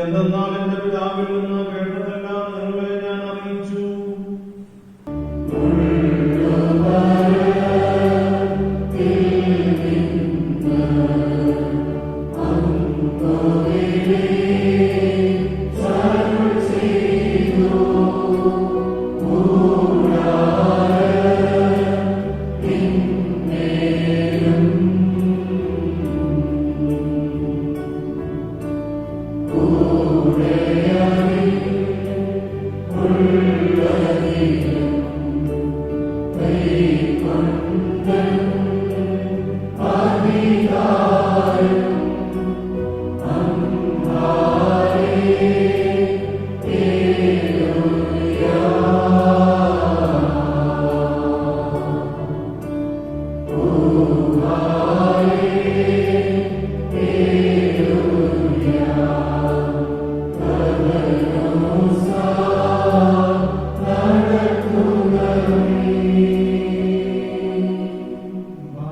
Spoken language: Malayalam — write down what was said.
എന്തെന്നാൽ എന്റെ പിതാവിൽ നിന്ന് കേട്ടതെല്ലാം നിങ്ങളെ ഞാൻ അറിയിച്ചു Amen.